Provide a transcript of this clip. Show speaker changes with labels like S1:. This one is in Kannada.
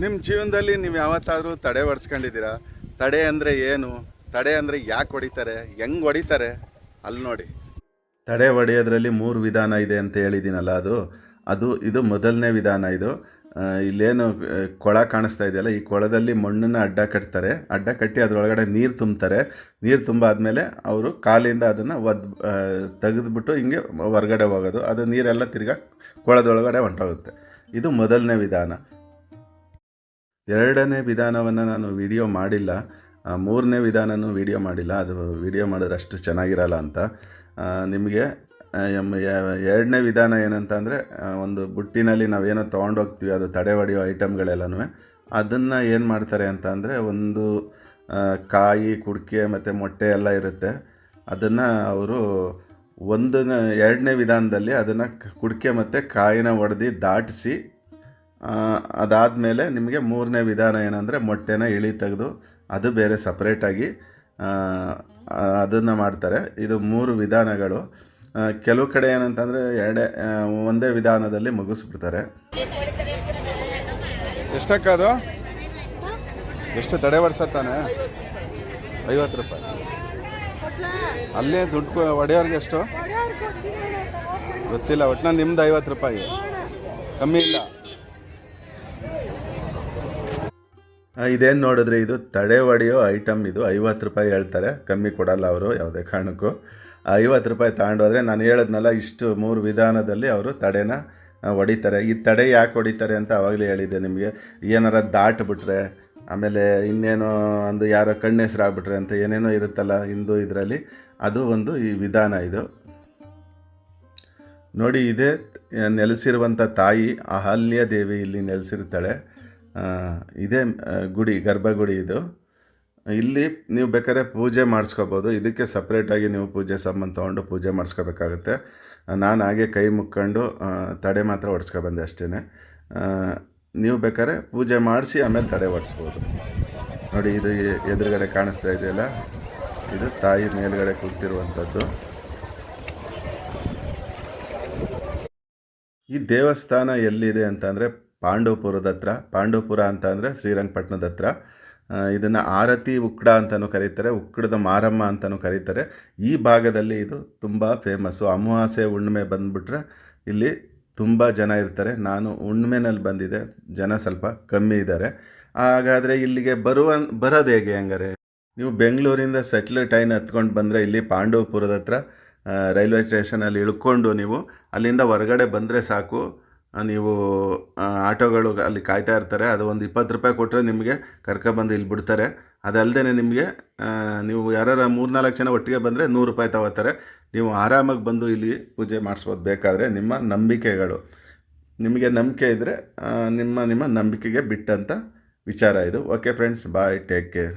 S1: ನಿಮ್ಮ ಜೀವನದಲ್ಲಿ ನೀವು ಯಾವತ್ತಾದರೂ ತಡೆ ಒಡ್ಸ್ಕೊಂಡಿದ್ದೀರಾ? ತಡೆ ಅಂದರೆ ಏನು? ತಡೆ ಅಂದರೆ ಯಾಕೆ ಹೊಡಿತಾರೆ? ಹೆಂಗೆ ಹೊಡಿತಾರೆ? ಅಲ್ಲಿ ನೋಡಿ. ತಡೆ ಹೊಡೆಯೋದ್ರಲ್ಲಿ ಮೂರು ವಿಧಾನ ಇದೆ ಅಂತ ಹೇಳಿದ್ದೀನಲ್ಲ ಅದು? ಅದು, ಇದು ಮೊದಲನೇ ವಿಧಾನ ಇದು. ಇಲ್ಲೇನು ಕೊಳ ಕಾಣಿಸ್ತಾ ಇದೆಯಲ್ಲ, ಈ ಕೊಳದಲ್ಲಿ ಮಣ್ಣನ್ನು ಅಡ್ಡ ಕಟ್ತಾರೆ. ಅಡ್ಡ ಕಟ್ಟಿ ಅದರೊಳಗಡೆ ನೀರು ತುಂಬ್ತಾರೆ. ನೀರು ತುಂಬಾದಮೇಲೆ ಅವರು ಕಾಲಿಂದ ಅದನ್ನು ಒದ್ ತೆಗೆದುಬಿಟ್ಟು ಹಿಂಗೆ ಹೊರಗಡೆ ಹೋಗೋದು. ಅದು ನೀರೆಲ್ಲ ತಿರ್ಗಾ ಕೊಳದೊಳಗಡೆ ಹೊಂಟೋಗುತ್ತೆ. ಇದು ಮೊದಲನೇ ವಿಧಾನ. ಎರಡನೇ ವಿಧಾನವನ್ನು ನಾನು ವಿಡಿಯೋ ಮಾಡಿಲ್ಲ. ಮೂರನೇ ವಿಧಾನನೂ ವಿಡಿಯೋ ಮಾಡಿಲ್ಲ. ಅದು ವಿಡಿಯೋ ಮಾಡಿದ್ರೆ ಅಷ್ಟು ಚೆನ್ನಾಗಿರಲ್ಲ ಅಂತ. ನಿಮಗೆ ಎರಡನೇ ವಿಧಾನ ಏನಂತ ಅಂದರೆ ಒಂದು ಬುಟ್ಟಿನಲ್ಲಿ ನಾವೇನೋ ತೊಗೊಂಡೋಗ್ತೀವಿ, ಅದು ತಡೆ ಹೊಡೆಯೋ ಐಟಮ್ಗಳೆಲ್ಲನೂ ಅದನ್ನು ಏನು ಮಾಡ್ತಾರೆ ಅಂತ ಒಂದು ಕಾಯಿ, ಕುಡಿಕೆ ಮತ್ತು ಮೊಟ್ಟೆ ಎಲ್ಲ ಇರುತ್ತೆ. ಅದನ್ನು ಅವರು ಒಂದನ್ನ ಎರಡನೇ ವಿಧಾನದಲ್ಲಿ ಅದನ್ನು ಕುಡಿಕೆ ಮತ್ತು ಕಾಯಿನ ಒಡೆದು ದಾಟಿಸಿ ಅದಾದಮೇಲೆ ನಿಮಗೆ ಮೂರನೇ ವಿಧಾನ ಏನಂದರೆ ಮೊಟ್ಟೆನ ಇಳಿ ತೆಗೆದು ಅದು ಬೇರೆ ಸಪ್ರೇಟಾಗಿ ಅದನ್ನು ಮಾಡ್ತಾರೆ. ಇದು ಮೂರು ವಿಧಾನಗಳು. ಕೆಲವು ಕಡೆ ಏನಂತಂದರೆ ಎರಡೇ ಒಂದೇ ವಿಧಾನದಲ್ಲಿ ಮುಗಿಸ್ಬಿಡ್ತಾರೆ. ಎಷ್ಟಕ್ಕದು ಎಷ್ಟು ತಡೆ ಬರ್ಸತ್ತಾನೆ ಐವತ್ತು ರೂಪಾಯಿ. ಅಲ್ಲೇ ದುಡ್ಡು ಒಡೆಯೋರ್ಗೆ ಎಷ್ಟು? ಗೊತ್ತಿಲ್ಲ ಒಟ್ಟಿನಲ್ಲಿ ನಿಮ್ದು ಐವತ್ತು ರೂಪಾಯಿ. ಕಮ್ಮಿ ಇಲ್ಲ. ಇದೇನು ನೋಡಿದ್ರೆ? ಇದು ತಡೆ ಒಡೆಯೋ ಐಟಮ್ ಇದು. ಐವತ್ತು ರೂಪಾಯಿ ಹೇಳ್ತಾರೆ. ಕಮ್ಮಿ ಕೊಡಲ್ಲ ಅವರು, ಯಾವುದೇ ಕಾರಣಕ್ಕೂ. ಐವತ್ತು ರೂಪಾಯಿ ತಗೊಂಡೋದ್ರೆ ನಾನು ಹೇಳಿದ್ನಲ್ಲ, ಇಷ್ಟು ಮೂರು ವಿಧಾನದಲ್ಲಿ ಅವರು ತಡೆನ ಹೊಡಿತಾರೆ ಈ ತಡೆ ಯಾಕೆ ಹೊಡಿತಾರೆ ಅಂತ ಆವಾಗಲೇ ಹೇಳಿದ್ದೆ ನಿಮಗೆ. ಏನಾರ ದಾಟ್ಬಿಟ್ರೆ, ಆಮೇಲೆ ಇನ್ನೇನೋ ಒಂದು ಯಾರೋ ಕಣ್ಣೆಸರಾಗ್ಬಿಟ್ರೆ ಅಂತ ಏನೇನೋ ಇರುತ್ತಲ್ಲ ಹಿಂದೂ ಇದರಲ್ಲಿ, ಅದು ಒಂದು ಈ ವಿಧಾನ ಇದು. ನೋಡಿ, ಇದೇ ನೆಲೆಸಿರುವಂಥ ತಾಯಿ ಅಹಲ್ಯ ದೇವಿ ಇಲ್ಲಿ ನೆಲೆಸಿರ್ತಾಳೆ. ಇದೇ ಗುಡಿ, ಗರ್ಭಗುಡಿ ಇದು. ಇಲ್ಲಿ ನೀವು ಬೇಕಾದ್ರೆ ಪೂಜೆ ಮಾಡಿಸ್ಕೋಬೋದು. ಇದಕ್ಕೆ ಸಪ್ರೇಟಾಗಿ ನೀವು ಪೂಜೆ ಸಾಮಾನು ತೊಗೊಂಡು ಪೂಜೆ ಮಾಡಿಸ್ಕೋಬೇಕಾಗುತ್ತೆ. ನಾನು ಹಾಗೆ ಕೈ ಮುಕ್ಕೊಂಡು ತಡೆ ಮಾತ್ರ ಹೊಡ್ಸ್ಕೊಬಂದೆ ಅಷ್ಟೇ ನೀವು ಬೇಕಾದ್ರೆ ಪೂಜೆ ಮಾಡಿಸಿ ಆಮೇಲೆ ತಡೆ ಹೊಡ್ಸ್ಬೋದು ನೋಡಿ, ಇದು ಎದುರುಗಡೆ ಕಾಣಿಸ್ತಾ ಇದೆಯಲ್ಲ? ಇದು ತಾಯಿ ಮೇಲುಗಡೆ ಕೂತಿರುವಂಥದ್ದು. ಈ ದೇವಸ್ಥಾನ ಎಲ್ಲಿದೆ ಅಂತಂದರೆ ಪಾಂಡವಪುರದ ಹತ್ರ, ಪಾಂಡವಪುರ ಅಂತ ಅಂದರೆ ಶ್ರೀರಂಗಪಟ್ಟಣದ ಹತ್ರ. ಇದನ್ನು ಆರತಿ ಉಕ್ಕಡ ಅಂತಲೂ ಕರೀತಾರೆ, ಉಕ್ಕಡದ ಮಾರಮ್ಮ ಅಂತಲೂ ಕರೀತಾರೆ. ಈ ಭಾಗದಲ್ಲಿ ಇದು ತುಂಬ ಫೇಮಸ್ಸು ಅಮಾವಾಸ್ಯೆ ಹುಣ್ಣಿಮೆ ಬಂದುಬಿಟ್ರೆ ಇಲ್ಲಿ ತುಂಬ ಜನ ಇರ್ತಾರೆ. ನಾನು ಹುಣ್ಣಿಮೆನಲ್ಲಿ ಬಂದಿದ್ದೆ, ಜನ ಸ್ವಲ್ಪ ಕಮ್ಮಿ ಇದ್ದಾರೆ. ಹಾಗಾದರೆ ಇಲ್ಲಿಗೆ ಬರುವ, ಬರೋದು ಹೇಗೆ ಹಂಗಾರೆ? ನೀವು ಬೆಂಗಳೂರಿಂದ ಸೆಟ್ಲ್ ಟೈನ್ ಹತ್ಕೊಂಡು ಬಂದರೆ ಇಲ್ಲಿ ಪಾಂಡವಪುರದ ಹತ್ರ ರೈಲ್ವೆ ಸ್ಟೇಷನಲ್ಲಿ ಇಳ್ಕೊಂಡು ನೀವು ಅಲ್ಲಿಂದ ಹೊರಗಡೆ ಬಂದರೆ ಸಾಕು. ನೀವು ಆಟೋಗಳು ಅಲ್ಲಿ ಕಾಯ್ತಾ ಇರ್ತಾರೆ. ಅದು ಒಂದು ಇಪ್ಪತ್ತು ರೂಪಾಯಿ ಕೊಟ್ಟರೆ ನಿಮಗೆ ಕರ್ಕೊಬಂದು ಇಲ್ಲಿ ಬಿಡ್ತಾರೆ. ಅದಲ್ಲದೆ ನಿಮಗೆ ನೀವು ಯಾರು ಮೂರ್ನಾಲ್ಕು ಜನ ಒಟ್ಟಿಗೆ ಬಂದರೆ ನೂರು ರೂಪಾಯಿ ತಗೋತಾರೆ. ನೀವು ಆರಾಮಾಗಿ ಬಂದು ಇಲ್ಲಿ ಪೂಜೆ ಮಾಡಿಸ್ಬೋದು. ಬೇಕಾದರೆ ನಿಮ್ಮ ನಂಬಿಕೆಗಳು. ನಿಮಗೆ ನಂಬಿಕೆ ಇದ್ದರೆ ನಿಮ್ಮ ನಿಮ್ಮ ನಂಬಿಕೆಗೆ ಬಿಟ್ಟಂಥ ವಿಚಾರ ಇದು. Okay friends bye take care